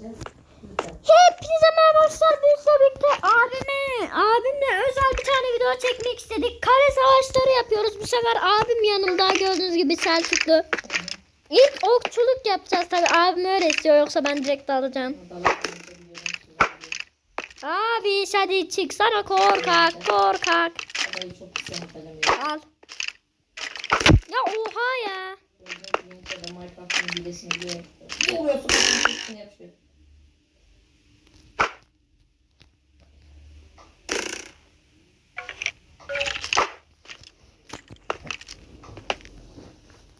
Hepinize merhaba arkadaşlar. Büyükle birlikte abime, abimle özel bir tane video çekmek istedik. Kare savaşları yapıyoruz. Bu sefer abim yanımda gördüğünüz gibi Selçuklu. İlk okçuluk yapacağız tabi abim öyle istiyor yoksa ben direkt alacağım. Abi hadi çıksana korkak korkak. Al. Ya oha ya. Ne oluyorsun? Hepsini yapıyor.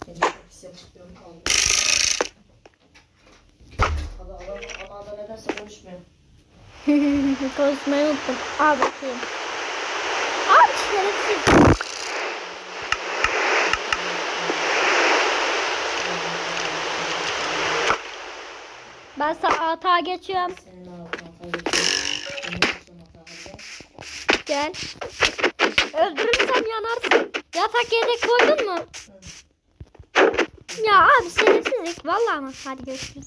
Seni çok pis yapıştırıyorum kaldı. Ada, ada, ama ada nedense konuşmuyor. Konuşmayı unuttum. Al bakayım. Al şerefsiz. Ben geçiyorum. Ağzına hata geçiyor. Benim yaptığım hata hadi. Gel. Öldürürsem yanarsın. Yatak yedek koydun mu? Ya abi şerefsizlik. Vallahi mı? Hadi görüşürüz.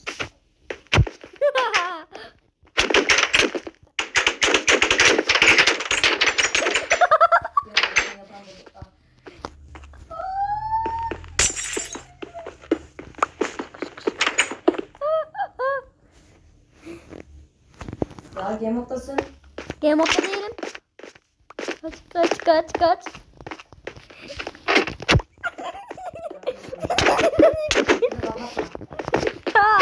Yarın yapan da- Ah. Ya game moddasın. Game modda değilim. Kaç kaç kaç kaç. Aa,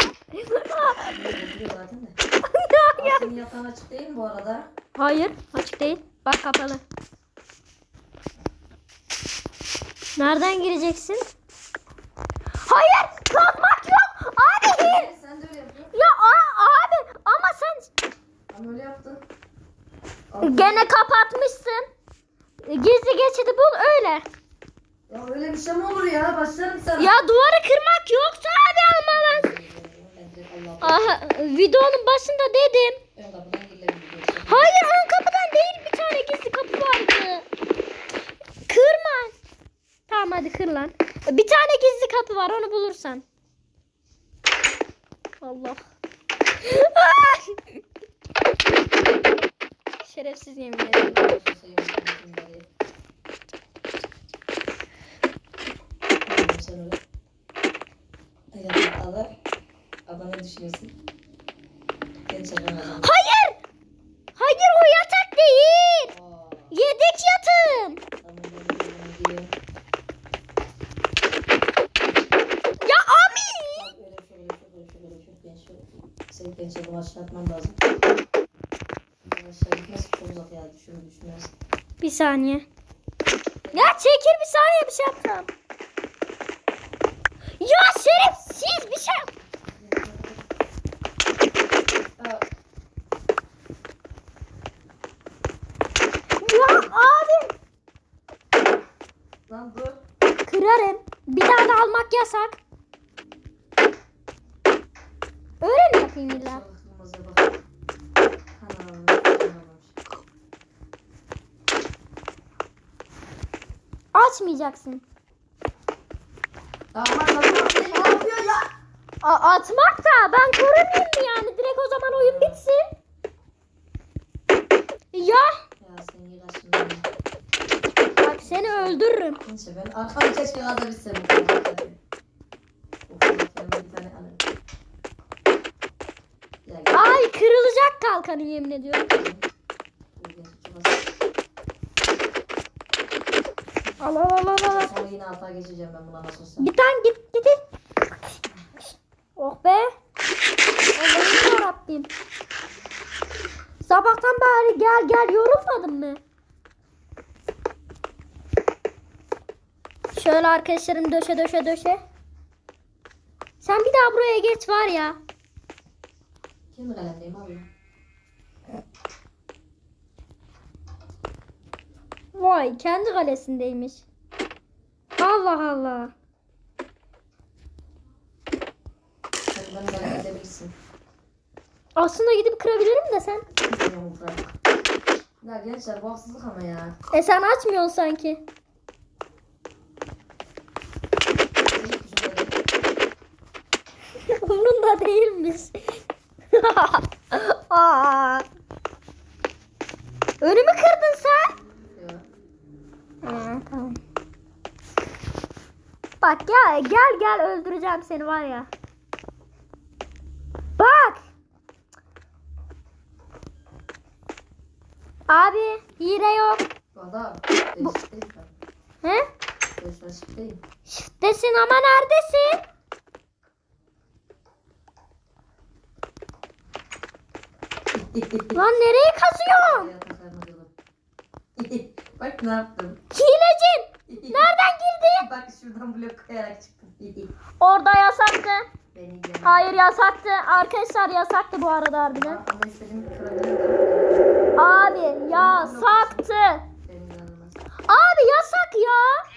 Senin yatağın açık değil mi bu arada? Hayır açık değil. Bak kapalı. Nereden gireceksin? Hayır kazmak yok. Abi. Ee, Sen de öyle yapıyorsun. Ya a- abi ama sen Ama öyle yaptın. gene kapatmışsın. Gizli geçidi bul öyle. Ya öyle bir şey mi olur ya? Başlarım sana. Ya duvarı kırmak yoksa abi ben. Allah'a Aha, videonun başında dedim. Hayır ön kapıdan değil bir tane gizli kapı vardı. Kırma. Tamam hadi kır lan. Bir tane gizli kapı var onu bulursan. Allah. Şerefsiz yemin ederim. Evet, Ada. Ada ne düşünüyorsun? Hayır o yatak değil. Aa, Yedek yatın. tamam, ben de bunu diyeyim. Ya Ami. Bak, öyle bir şey, öyle bir şey, öyle bir şey, öyle bir şey. Ben şu- Seni pençede başlatmam lazım. Aşağı gitmez çok uzak ya. Düşün, düşmez. Bir saniye. Ya çekil bir saniye bir şey yapacağım. Ya şerefsiz bir şey. Ya abi. Lan dur. Kırarım. Bir daha da almak yasak. Öyle mi yapayım illa? Açmayacaksın. Aman Allah'ım, ne yapıyor ya? A- atmak da ben korumayayım mı yani? Direkt o zaman oyun bitsin. Ya. Ya sen yıkarsın beni. Bak seni öldürürüm. Neyse ben arkamı keşke kadar. Gel. Ay kırılacak kalkanı yemin ediyorum. Gel, gel, çok az. Al al al al al. Sonra yine hata geçeceğim ben buna nasıl olsa. Git lan git git. Oh be. Allah'ım yarabbim. Sabahtan beri gel gel yorulmadın mı? Şöyle arkadaşlarım döşe döşe döşe. Sen bir daha buraya geç var ya. Kendi kalemdeyim abi. Vay kendi kalesindeymiş. Allah Allah. Aslında gidip kırabilirim de sen. Bilmiyorum bırak. Ya gençler bu haksızlık ama ya. E sen açmıyorsun sanki. Umrunda değilmiş. Aa. Önümü kırdın sen. Yok. Ha, tamam. Bak gel gel gel öldüreceğim seni var ya. Bak. Abi hile yok. Değiştireyim ben. He? Desin ama neredesin? Lan nereye kazıyorsun? Bak ne yaptım. Hilecin. Nereden girdin? Bak şuradan blok kayarak çıktım. Orada yasaktı. Hayır yasaktı. Arkadaşlar yasaktı bu arada harbiden. Ama ama istediğim. Abi yasaktı. Abi yasak ya.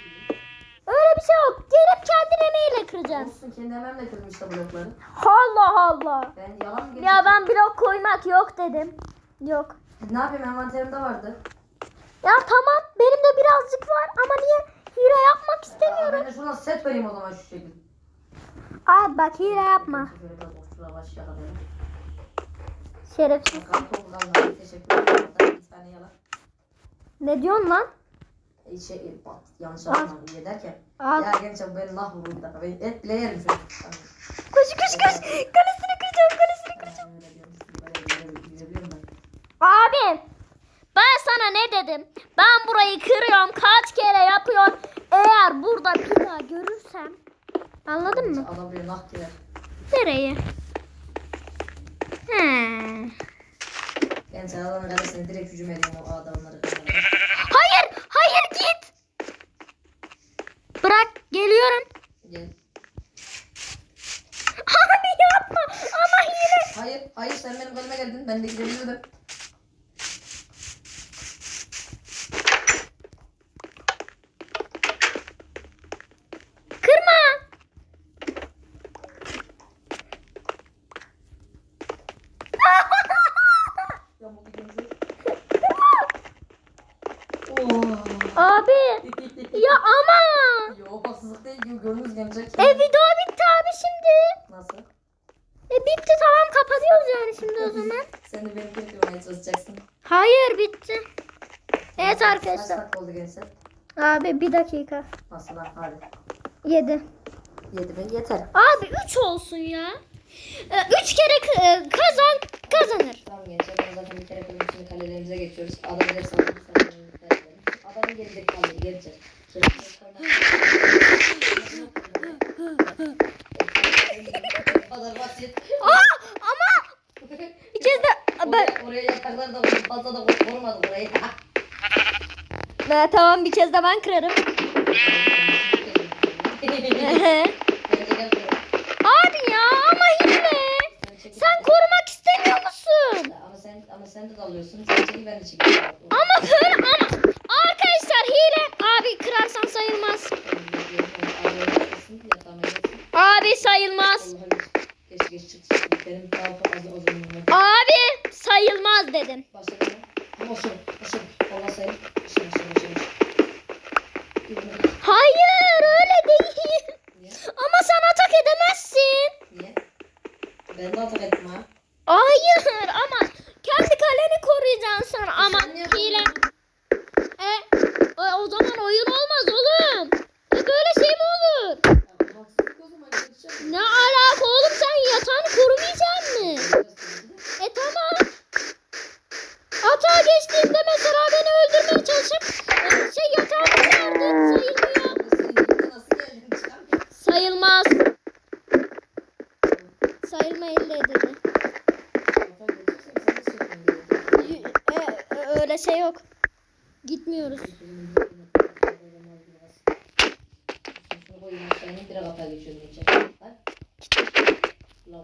Öyle bir şey yok. Gelip kendin emeğiyle kıracaksın. Olsun kendi emeğimle kırdım işte blokları. Allah Allah. Ben yalan mı Ya ben blok koymak yok dedim. Yok. Ne yapayım envanterimde vardı. Ya tamam benim de birazcık var ama niye hile yapmak Aa, istemiyorum. ben de şuradan set vereyim o zaman şu şekilde. Abi bak hile yapma. Şöyle ostura. Şerefsiz. Bakalım topularla teşekkür ederim. Bir tane yalan. Ne diyorsun lan? E, Şey, bak, yanlış anlama iyi derken. Al. Ya bu benim lah vurdu. Ben et bile yerim şu. Koş koş koş. Kalesini kıracağım kalesini kıracağım. Öyle diyorum. Böyle gidebiliyorum ben. Abi ben sana ne dedim? Ben burayı kırıyorum kaç kere yapıyorum. Eğer burada bir daha görürsem anladın mı? Adam buraya nah. Nereye? He. Gençler adamın kalesine direkt hücum ediyorum o adamları. Hayır hayır git. Bırak geliyorum. Gel. Abi yapma ama hile. Hayır, hayır sen benim kaleme geldin. Ben de gidebilirdim. Kırma. Ya bu gidiyor. Oh. Abi ya ama. Yo haksızlık değil gibi gördünüz gençler. E video bitti abi şimdi. Nasıl? E bitti tamam kapatıyoruz yani şimdi o zaman. Sen de beni kırmaya çalışacaksın. Hayır bitti. Evet Kaç arkadaşlar. dakika oldu gençler? Abi bir dakika. Nasıl lan? Hadi. Yedi. Yedi be yeter. Abi üç olsun ya. E, üç kere e, kazan kazanır. Tamam gençler ben zaten bir kere kırdım şimdi kalelerimize geçiyoruz. Adam ileri salladı. Adamın geride kaldı gelecek. Şöyle bir kadar basit. Aa ama bir kez de ben, Oraya, oraya yataklar da fazla da korumadı burayı. Ben- tamam bir kez de ben kırarım. Abi ya ama hile. Sen korumak istemiyor musun? Ama sen ama sen de dalıyorsun. Sen çekil ben de çekeyim. Ama böyle ama arkadaşlar hile abi kırarsan sayılmaz. Abi sayılmaz. Dedim. Başladı mı? Ama aşırı aşırı. Allah sayın. Aşırı aşırı aşırı. Hayır öyle değil. Niye? Ama sen atak edemezsin. Niye? Ben de atak ettim ha. Hayır ama kendi kaleni koruyacaksın sen ama Sen niye hile. korudun? E, e, o zaman oyun olmaz oğlum. E, böyle şey mi olur? Ya, haksızlık o zaman, geçeceğim. Ne alaka oğlum sen yatağını korumayacak mısın? E tamam. Hata geçtiğinde mesela beni öldürmeye çalışıp e, şey yatağını kırdın sayılmıyor. Nasıl geldin? Çıkar. Sayılmaz. Sayılma elde dedi. Atak geçeceksem sen de çekin. E, e, öyle şey yok. Gitmiyoruz.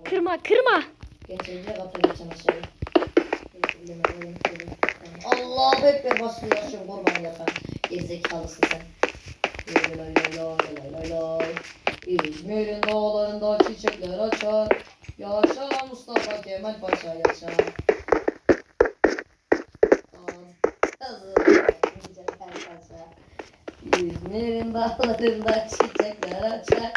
Kırma kırma. Allahu Ekber başlıyor şimdi kurban yapan. Gerizekalısın sen. Lay lay lay lay lay lay. İzmir'in dağlarında çiçekler açar. Yaşa Mustafa Kemal Paşa yaşa. İzmir'in bağlarında çiçekler açar.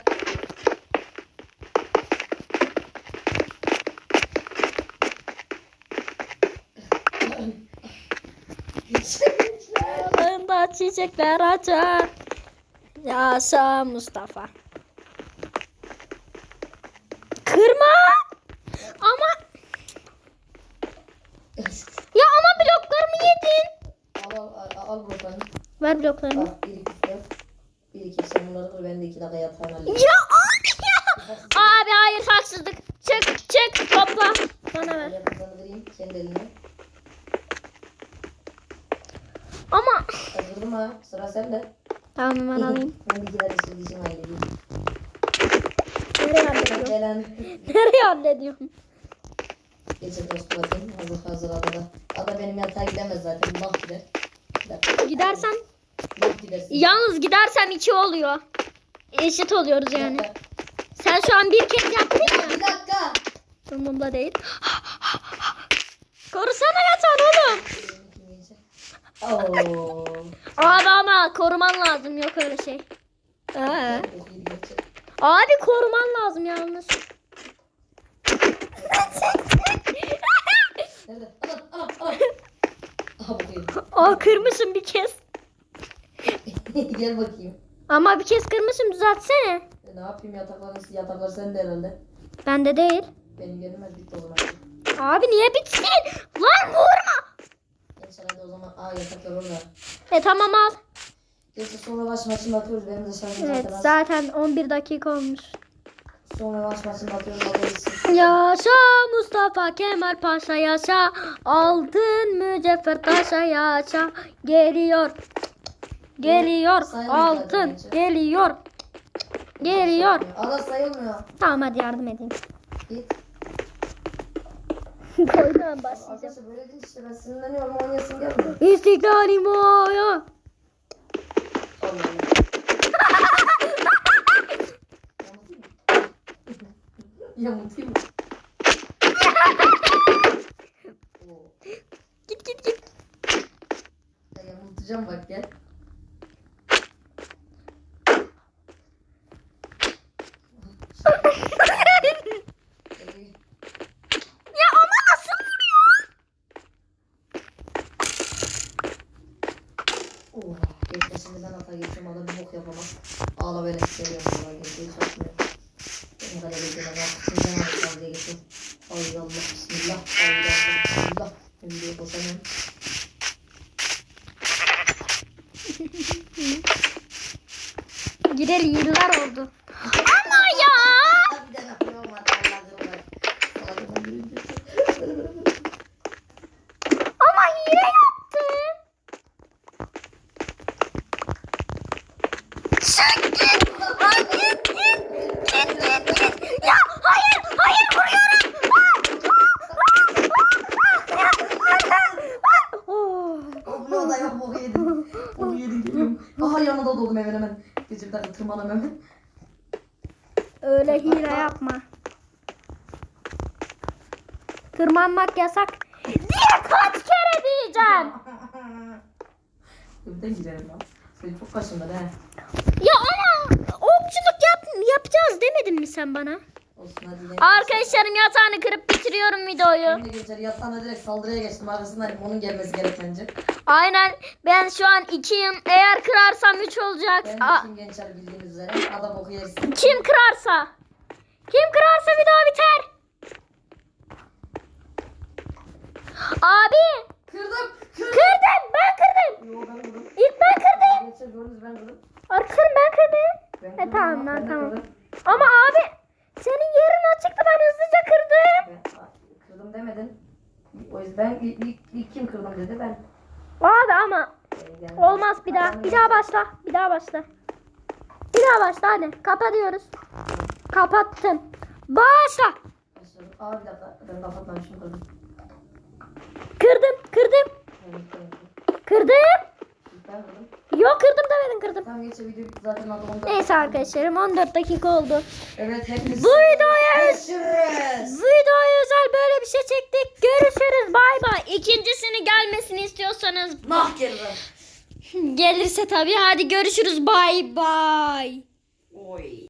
Bağlarında çiçekler açar. Yaşa Mustafa. Kırma. Ama ya ama bloklarımı yedin. Al al al, al bloklarını. Ver bloklarımı. Al 1 2 4. 1 2 sen bunları kır ben de 2 dakika yatağına. Ya abi ya. Abi hayır haksızlık. Çık çık topla. Bana ver. Yataklarını kırayım kendi eline. Ama Hazırım ha sıra sende. tamam ben alayım. Ben bir gider istediğim halledeyim. Nereye hallediyorum? Gelen Nereye hallediyorum? geçir dostu bakayım. Hazır hazır adada. Ada benim yatağa gidemez zaten. Bak gider. Bir yalnız gidersem iki oluyor. Eşit oluyoruz yani. Sen şu an bir kez yaptın ya. Bir dakika. Umurumda değil. Korusana yatağını oğlum. Oo. Abi ama koruman lazım yok öyle şey. Ee. Abi koruman lazım yalnız. Aa kırmışım bir kez. Gel bakayım. Ama bir kez kırmışım düzeltsene. E, ne yapayım yatakların yataklar sende herhalde. Bende değil. Benim gelmez bitti o zaman. Abi niye bitsin? Lan vurma. Neyse hadi o zaman. Aa yataklar orada. E tamam al. Neyse sonra baş maçını atıyoruz. Benim de şarjım Evet zaten az. zaten 11 dakika olmuş. Sonra baş maçını atıyoruz. Alırız. Yaşa Mustafa Kemal Paşa yaşa Altın mücevher taşa yaşa Geliyor Geliyor altın geliyor Geliyor Ala sayılmıyor. Tamam hadi yardım edeyim Git. Koydan başlayacağım Arkadaşlar böyle değil işte. Ben sinirleniyorum. Oynayasım gelmiyor. İstiklalim oya Allah Allah. Yamutayım mı? Oo. Git git git Ya Yamultacağım bak gel. Ya ama nasıl vuruyor Oh, geçti şimdi ben hata geçiyorum. Adam bir bok yapamaz. Ağla böyle seviyorum. Ağla geçiyor. Çalışmıyor. Benim kadar geçiyor. Ben yaptım. Ben yaptım diye geçiyor. Ay Allah. Bismillah. Ay Allah. Bismillah. Ben diye koşamıyorum. Gireli yıllar oldu Ama ya Bir de yapıyorum. Allah'ım bak. Allah'ım büyüdü. Ama hile yaptın Sen git Ay, git git Git git git Ya hayır hayır vuruyorum Oh. Abla da yok boku yedim. Boku yedim geliyorum. Aha yanında doldum hemen hemen. Gece bir dakika tırmanam hemen. Öyle hile yapma. Tırmanmak yasak. Diye kaç kere diyeceğim. Öbden gidelim lan. Seni çok kaşındı he. Ya ama okçuluk yap, yapacağız demedin mi sen bana? Olsun hadi. Arkadaşlarım yatağını kırıp bitiriyorum videoyu. Ben de geçer yatağına direkt saldırıya geçtim. Arkasından onun gelmesi gerek bence. Aynen ben şu an ikiyim. Eğer kırarsam üç olacak. Ben Aa, kim gençler bildiğiniz üzere. Adam oku yersin. kim kırarsa. Kim kırarsa video biter. Abi Kırdım. Kırdım. kırdım ben kırdım. Yo ben kırdım. İlk ben kırdım. Geçer gördünüz ben kırdım. Arkadaşlarım ben kırdım. Ben E, kırdım tamam ama lan ben de tamam. kırdım. Ama abi senin yerin açıktı ben hızlıca kırdım. Ben kırdım demedin. O yüzden ilk, ilk, dedi ben. Abi ama Yani olmaz bir daha. Bir daha başla. Bir daha başla. Bir daha başla hadi. Kapatıyoruz. Kapattım. Başla. Bir dakika ben kırdım. Kırdım. Kırdım. Ben kırdım. Kırdım. Ben kırdım. Yok kırdım demedin kırdım. Tamam geçe video bitti zaten adı 14. Neyse arkadaşlarım 14 dakika oldu. Evet hepiniz. Bu videoya Görüşürüz. Bu videoya özel böyle bir şey çektik. Görüşürüz. Bay bay. İkincisini gelmesini istiyorsanız Nah gelirim. gelirse tabii hadi görüşürüz. Bay bay. Oy.